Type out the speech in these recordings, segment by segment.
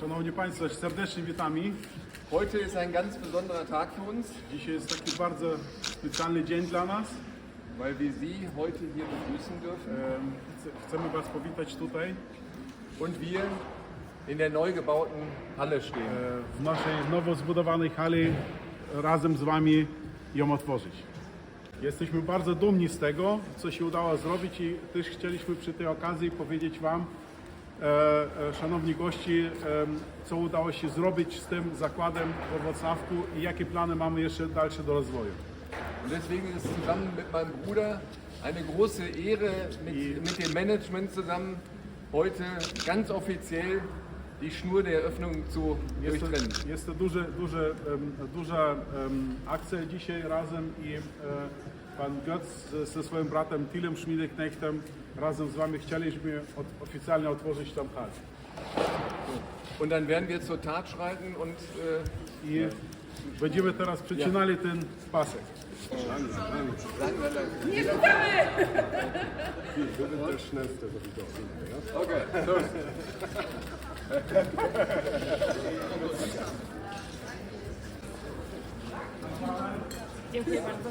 Szanowni Państwo, serdecznie witamy. Heute ist ein ganz besonderer Tag für uns, Dzisiaj jest taki bardzo specjalny dzień dla nas. weil wir Sie heute hier begrüßen dürfen Em, chce- Chcemy Was powitać tutaj und wir in der neu gebauten Halle stehen. e, w naszej nowo zbudowanej hali razem z Wami ją otworzyć. Jesteśmy bardzo dumni z tego, co się udało zrobić i też chcieliśmy przy tej okazji powiedzieć Wam, e, e, szanowni gości, em, co udało się zrobić z tym zakładem w Wrocławku i jakie plany mamy jeszcze dalsze do rozwoju. Und deswegen ist zusammen mit meinem Bruder eine große Ehre, mit, mit dem Management zusammen heute ganz offiziell die Schnur der Eröffnung zu Jest to, jest to duże, duże, em, duża em, akcja dzisiaj razem i e, pan Götz ze, swoim bratem Tilem Schmiedeknechtem razem z Wami chcieliśmy oficjalnie otworzyć tą halę. Und dann werden wir zur Tat schreiten und äh, I będziemy teraz przecinali ten pasek. okay, los. Dziękuję bardzo.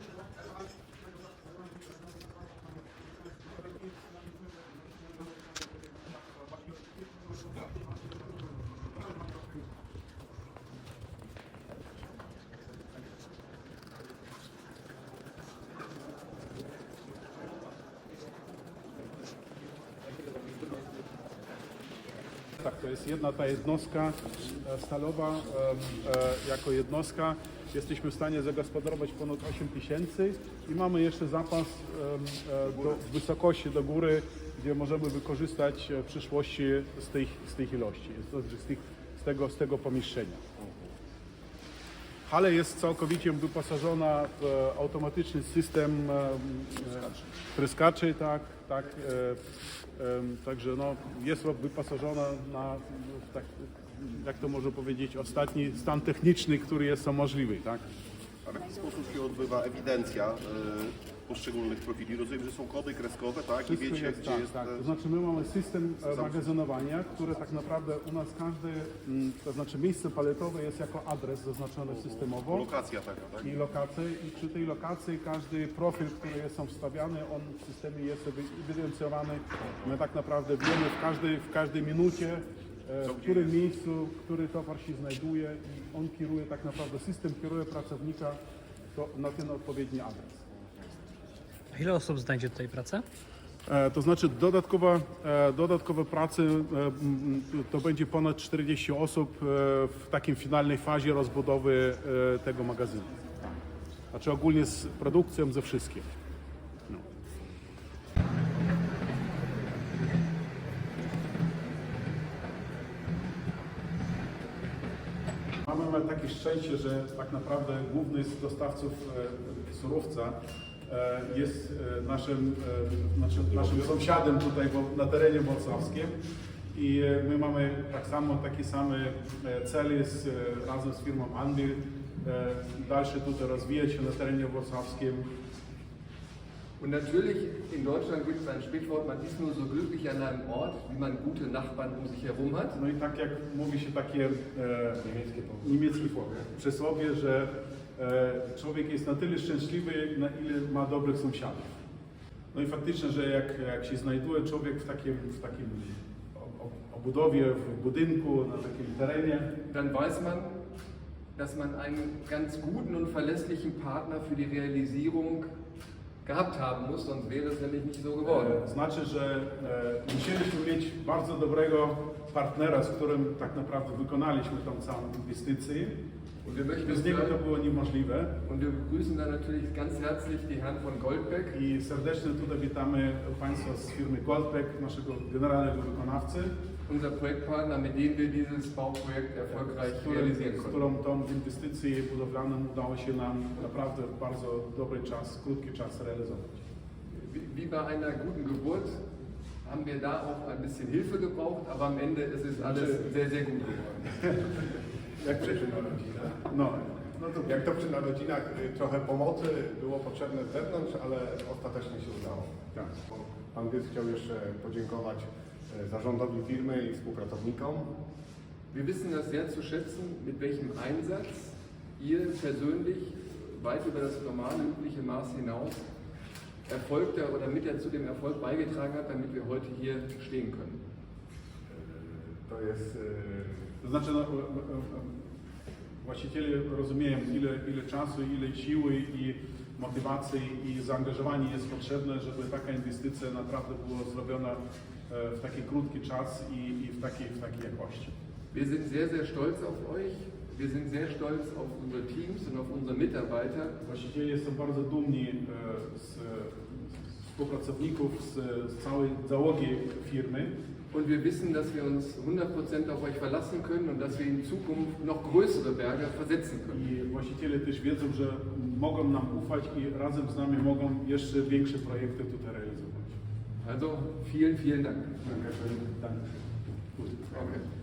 Tak, to jest jedna ta jednostka e, stalowa. e, Jako jednostka jesteśmy w stanie zagospodarować ponad 8 tysięcy i mamy jeszcze zapas e, do wysokości do góry, gdzie możemy wykorzystać w przyszłości z tych, z tych ilości, z, tych, z, tego, z tego pomieszczenia. Hala jest całkowicie wyposażona w e, automatyczny system e, e, tryskaczy, tak, tak. E, także no, jest wyposażona na, tak, jak to może powiedzieć, ostatni stan techniczny, który jest możliwy, tak. A w jaki sposób się odbywa ewidencja poszczególnych profili? Rozumiem, że są kody kreskowe, tak? I Wszystko wiecie, jest, gdzie tak, jest... tak. To znaczy my mamy system e, magazynowania, który tak naprawdę u nas każdy, mm, to znaczy miejsce paletowe jest jako adres zaznaczony systemowo. Lokacja taka, tak? i lokacje i przy tej lokacji każdy profil, który jest tam wstawiany, on w systemie jest ewidencjonowany. My tak naprawdę wiemy w każdej, w każdej minucie, e, w którym miejscu, który towar się znajduje i on kieruje tak naprawdę, system kieruje pracownika to, na ten odpowiedni adres. Ile osób znajdzie tutaj pracę? E, To znaczy dodatkowa, e, dodatkowe pracy e, to będzie ponad 40 osób e, w takim finalnej fazie rozbudowy tego magazynu. Znaczy ogólnie z produkcją, ze wszystkim. No. Mamy takie szczęście, że tak naprawdę główny z dostawców surowca jest e, naszym, e, naszym, naszym sąsiadem tutaj na terenie wrocławskim i e, my mamy tak samo takie same e, cele z, e, razem z firmą Anvil e, dalsze tutaj rozwijać się na terenie wrocławskim. Und natürlich, in Deutschland gibt es ein Sprichwort, man ist nur so glücklich an einem Ort, wie man gute Nachbarn um sich herum hat. No i tak jak mówi się takie e, niemieckie po- przysłowie, że e, człowiek jest na tyle szczęśliwy, na ile ma dobrych sąsiadów. No i faktycznie, że jak, jak się znajduje człowiek w takim, w takim obudowie, w budynku, na takim terenie, dann weiß man, dass man einen ganz guten und verlässlichen Partner für die Realisierung gehabt haben muss, sonst wäre es nämlich nicht so geworden. e, znaczy, że e, musieliśmy mieć bardzo dobrego partnera, z którym tak naprawdę wykonaliśmy tą całą inwestycję. Und wir möchten Bez niego to było niemożliwe. und wir begrüßen dann natürlich ganz herzlich die Herren von Goldbeck, I serdecznie tutaj witamy Państwa z firmy Goldbeck, naszego generalnego wykonawcy, unser Projektpartner, mit dem wir dieses Bauprojekt erfolgreich z, którym, realisieren z konnten. którą tą inwestycję budowlaną udało się nam naprawdę w bardzo dobry czas, krótki czas realizować. Wie wie bei einer guten Geburt haben wir da auch ein bisschen Hilfe gebraucht, aber am Ende ist es alles sehr, sehr gut geworden. Jak przy... No, No to Jak to przy narodzinach, y, trochę pomocy było potrzebne z zewnątrz, ale ostatecznie się udało. tak. Pan Gys chciał jeszcze podziękować zarządowi firmy i współpracownikom. Wir wissen das sehr zu schätzen, mit welchem Einsatz ihr persönlich weit über das normale, übliche Maß hinaus Erfolg da oder mit zu dem Erfolg beigetragen hat, damit wir heute hier stehen können. Y, To jest y, To znaczy, no, e, e, e, właściciele rozumieją, ile, ile czasu, ile siły i motywacji i zaangażowanie jest potrzebne, żeby taka inwestycja naprawdę była zrobiona e, w taki krótki czas i, i w, takiej, w takiej jakości. Wir sind sehr, sehr stolz auf euch. Wir sind sehr stolz auf unsere Teams und auf unsere Mitarbeiter. Właściciele są bardzo dumni e, z, z współpracowników, z, z całej załogi firmy Und wir wissen, dass wir uns 100% auf euch verlassen können und dass wir in Zukunft noch größere Berge versetzen können. i właściciele też wiedzą, że mogą nam ufać i razem z nami mogą jeszcze większe projekty tutaj realizować. Also vielen, vielen Dank. Danke. Okay.